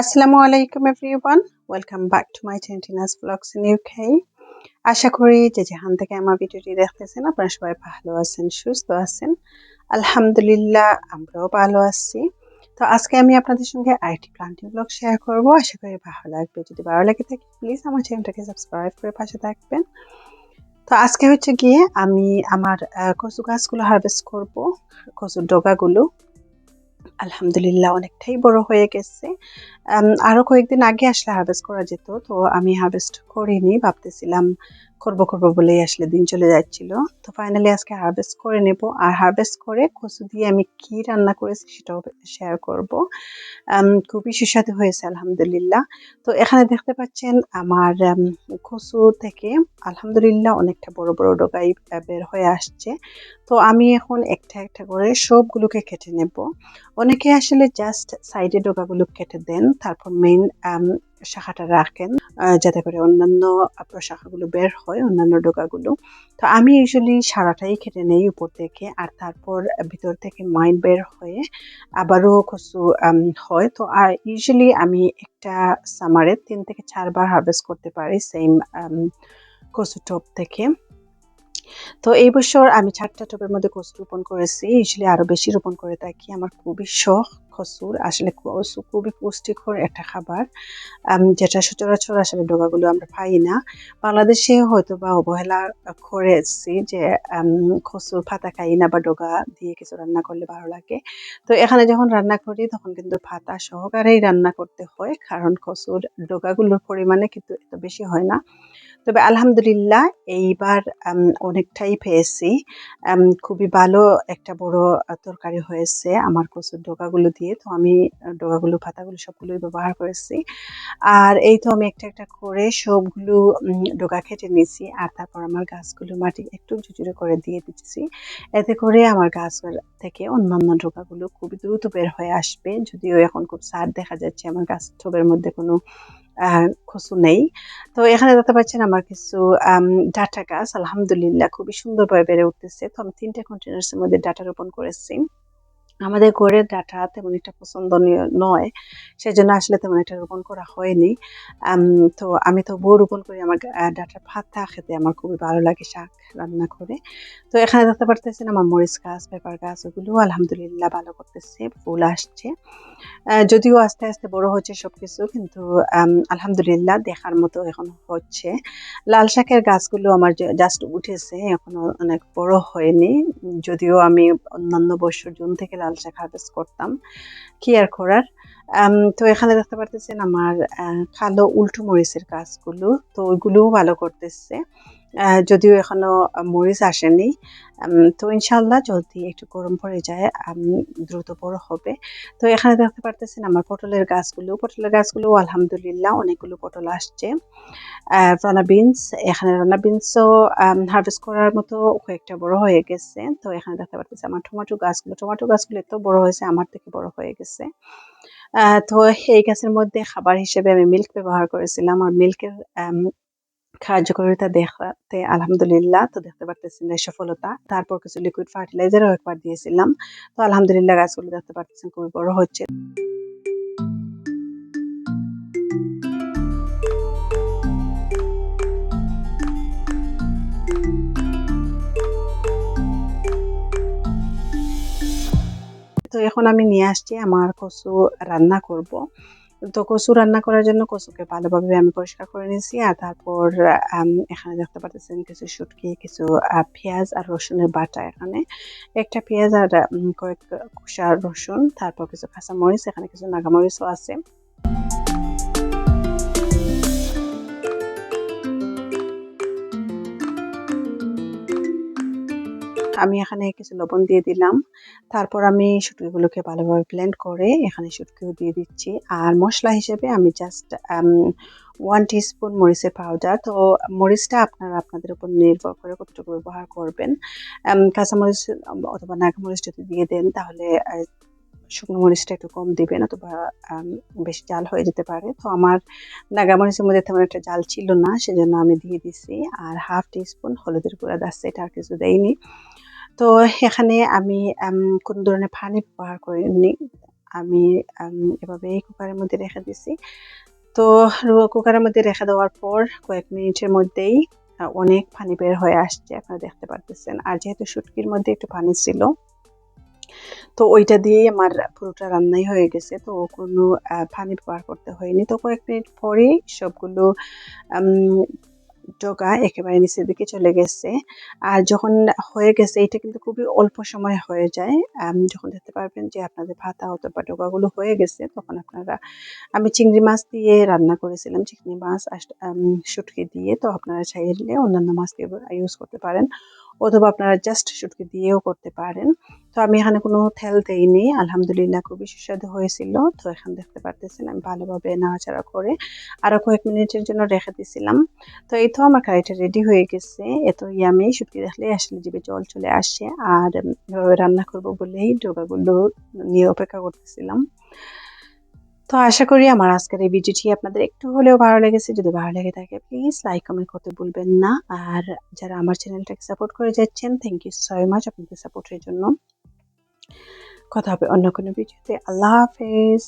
আসসালামু আলাইকুম everyone welcome back to my tentinas blogs in UK আশা করি যে যেখান থেকে আমার ভিডিওটি দেখতেছেন, আপনারা সবাই ভালো আছেন, সুস্থ আছেন। আলহামদুলিল্লাহ, আমরাও ভালো আছি। তো আজকে আমি আপনাদের সঙ্গে আরেকটি প্লান্টিং ব্লগ শেয়ার করব। আশা করি ভালো লাগবে। যদি ভালো লাগে থাকে প্লিজ আমার চ্যানেলটাকে সাবস্ক্রাইব করে পাশে থাকবেন। তো আজকে হচ্ছে গিয়ে আমি আমার কচু গাছগুলো হারভেস্ট করব, কচুর ডগাগুলো। আলহামদুলিল্লাহ অনেকটাই বড় হয়ে গেছে। আরও কয়েকদিন আগে আসলে হারভেস্ট করা যেত, তো আমি হারভেস্ট করিনি, ভাবতেছিলাম করব করব বলেই আসলে দিন চলে যাচ্ছিল। তো ফাইনালি আজকে হারভেস্ট করে নেব। আর হারভেস্ট করে কচু দিয়ে আমি কি রান্না করেছি সেটাও শেয়ার করব। খুবই সুস্বাদু হয়েছে, আলহামদুলিল্লাহ। তো এখানে দেখতে পাচ্ছেন আমার কচু থেকে আলহামদুলিল্লাহ অনেকটা বড় বড় ডোগাই বের হয়ে আসছে। তো আমি এখন একটা একটা করে সবগুলোকে কেটে নেব। অনেকে আসলে জাস্ট সাইডে ডোকাগুলো কেটে দেন, তারপর মেইন শাখাটা রাখেন যাতে করে অন্যান্য প্রশাখাগুলো বের হয়, অন্যান্য ডোকাগুলো তো আমি ইউজুয়ালি সারাটাই কেটে নেই উপর থেকে, আর তারপর ভিতর থেকে মাইন বের হয়ে আবারও কচু হয়। তো, আর ইউজুয়ালি আমি একটা সামারে তিন থেকে চারবার হারভেস্ট করতে পারি সেম কচু টপ থেকে। তো এই বছর আমি চারটা টবের মধ্যে কচু রোপণ করেছি। ইউজুয়ালি আরও বেশি রোপণ করে থাকি। আমার খুবই শখ খসুর আসলে খুবই পুষ্টিকর একটা খাবার। যেটা সচরাচর আসলে ডোগাগুলো আমরা পাই না। বাংলাদেশে হয়তো বা অবহেলা করেছি যে খসুর পাতা খাই না বা ডোগা দিয়ে কিছু রান্না করলে ভালো লাগে। তো এখানে যখন রান্না করি, তখন কিন্তু পাতা সহকারেই রান্না করতে হয়। কারণ খসুর ডোগাগুলোর পরিমাণে কিন্তু এত বেশি হয় না। তবে আলহামদুলিল্লাহ এইবার অনেকটাই পেয়েছি। খুবই ভালো একটা বড় তরকারি হয়েছে আমার কচুর ডোকাগুলো দিয়ে। তো আমি ডোকাগুলো পাতাগুলো সবগুলোই ব্যবহার করেছি। আর এই তো আমি একটা একটা করে সবগুলো ডোকা খেটে নিয়েছি আর তারপর আমার গাছগুলো মাটি একটু ঝুচুরে করে দিয়ে দিচ্ছি। এতে করে আমার গাছ থেকে অন্যান্য ডোকাগুলো খুবই দ্রুত বের হয়ে আসবে। যদিও এখন খুব সার দেখা যাচ্ছে, আমার গাছ ঠোবের মধ্যে কোনো খসু নেই। তো এখানে দেখতে পাচ্ছেন আমার কিছু ডাটা গাছ। আলহামদুলিল্লাহ, খুবই সুন্দরভাবে বেড়ে উঠতেছে। তো আমি তিনটা কন্টেনার্সের মধ্যে ডাটা রোপণ করেছি। আমাদের ঘরের ডাটা তেমন একটা পছন্দনীয় নয়, সেজন্য আসলে তেমন একটা রোপণ করা হয়নি। তো আমি তো বউ রোপণ করি, আমার ডাটার ভাতটা খেতে আমার খুবই ভালো লাগে শাক রান্না করে। তো এখানে দেখতে পারতেছেন আমার মরিচ গাছ, পেপার গাছ, ওগুলো আলহামদুলিল্লাহ ভালো করতেছে, ফুল আসছে। যদিও আস্তে আস্তে বড় হচ্ছে সব কিছু কিন্তু আলহামদুলিল্লাহ দেখার মতো এখন হচ্ছে। লাল শাকের গাছগুলো আমার জাস্ট উঠেছে, এখনও অনেক বড় হয়নি। যদিও আমি অন্যান্য বছর জুন থেকে শাক হারভেস্ট করতাম। কি আর করার? তো এখানে দেখতে পারতেছেন আমার কালো উল্টো মরিচের কাজগুলো তো ওইগুলোও ভালো করতেছে। যদিও এখনও মরিচ আসেনি তো ইনশাল্লাহ যদি একটু গরম পড়ে যায় দ্রুত বড় হবে। তো এখানে দেখতে পারতেছেন আমার পটলের গাছগুলো। পটলের গাছগুলো, আলহামদুলিল্লাহ, অনেকগুলো পটল আসছে। রানা বিনস, এখানে রানা বিনসও হারভেস্ট করার মতো কয়েকটা বড় হয়ে গেছে। তো এখানে দেখতে পারতেছি আমার টমেটো গাছগুলো। টমেটো গাছগুলো এত বড় হয়েছে, আমার থেকে বড় হয়ে গেছে। তো এই গাছের মধ্যে খাবার হিসেবে আমি মিল্ক ব্যবহার করেছিলাম। আর মিল্কের কার্যকারিতা দেখাতে আলহামদুলিল্লাহ তো দেখতে পারতেছেন এই সফলতা। তারপর কিছু লিকুইড ফার্টিলাইজারও একবার দিয়েছিলাম। তো আলহামদুলিল্লাহ গাছগুলো দেখতে পারতেছেন খুবই বড় হচ্ছে। তো এখন আমি নিয়ে আসছি আমার কচু রান্না করব। তো কচু রান্না করার জন্য কচুকে ভালোভাবে আমি পরিষ্কার করে নিয়েছি আর তারপর এখানে দেখতে পাচ্ছেন কিছু শুটকি, কিছু পেঁয়াজ আর রসুনের বাটা এখানে। একটা পেঁয়াজ আর কয়েক কুষা রসুন, তারপর কিছু কাঁচামরিচ, এখানে কিছু নাগামরিচও আছে। আমি এখানে কিছু লবণ দিয়ে দিলাম। তারপর আমি শুটকিগুলোকে ভালোভাবে ব্লেন্ড করে এখানে শুটকিও দিয়ে দিচ্ছি। আর মশলা হিসেবে আমি জাস্ট ওয়ান টিস্পুন মরিচের পাউডার তো মরিচটা আপনারা আপনাদের উপর নির্ভর করে কতটুকু ব্যবহার করবেন। কাঁচামরিচ অথবা নাগামরিচ যদি দিয়ে দেন তাহলে শুকনো মরিচটা একটু কম দিবেন অথবা বেশি জাল হয়ে যেতে পারে। তো আমার নাগামরিচের মধ্যে তেমন একটা জাল ছিল না, সেজন্য আমি দিয়ে দিছি। আর হাফ টিস্পুন হলুদের গুঁড়া দাচ্ছে এটা আর কিছু দেয়নি তো এখানে আমি কোন ধরনের পানি ব্যবহার করিনি। আমি এভাবে কুকারের মধ্যে রেখে দিছি। তো কুকারের মধ্যে রেখে দেওয়ার পর কয়েক মিনিটের মধ্যেই অনেক পানি বের হয়ে আসছে, আপনারা দেখতে পারতেছেন। আর যেহেতু শুটকির মধ্যে একটু পানি ছিল, তো ওইটা দিয়েই আমার পুরোটা রান্নাই হয়ে গেছে। তো কোনো পানি ব্যবহার করতে হয়নি। তো কয়েক মিনিট পরেই সবগুলো ডগা একেবারে নিচের দিকে চলে গেছে। আর যখন হয়ে গেছে, এটা কিন্তু খুবই অল্প সময় হয়ে যায়। যখন দেখতে পারবেন যে আপনাদের ভাতা অথবা ডগাগুলো হয়ে গেছে, তখন আপনারা, আমি চিংড়ি মাছ দিয়ে রান্না করেছিলাম, চিংড়ি মাছ শুটকি দিয়ে। তো আপনারা চাইলে অন্যান্য মাছ দিয়ে ইউজ করতে পারেন। অথবা আপনারা জাস্ট শুটকি দিয়েও করতে পারেন। তো আমি এখানে কোনো তেল দেইনি, আলহামদুলিল্লাহ খুবই সুস্বাদু হয়েছিল। তো এখন দেখতে পারতেছেন আমি ভালোভাবে নাড়াচাড়া করে আরও কয়েক মিনিটের জন্য রেখে দিয়েছিলাম তো এই তো আমার কারিটা রেডি হয়ে গেছে। এত ইয়ামি শুটকি দেখলে আসলে জিভে জল চলে আসে। আর রান্না করব বলেই ডোকাগুলো নিয়ে অপেক্ষা করতেছিলাম। তো আশা করি আমার আজকের এই ভিডিওটি আপনাদের একটু হলেও ভালো লেগেছে। যদি ভালো লেগে থাকে প্লিজ লাইক কমেন্ট করতে ভুলবেন না। আর যারা আমার চ্যানেলটাকে সাপোর্ট করে যাচ্ছেন থ্যাংক ইউ সো মাচ আপনাদের সাপোর্টের জন্য। কথা হবে অন্য কোনো ভিডিওতে। আল্লাহ হাফেজ।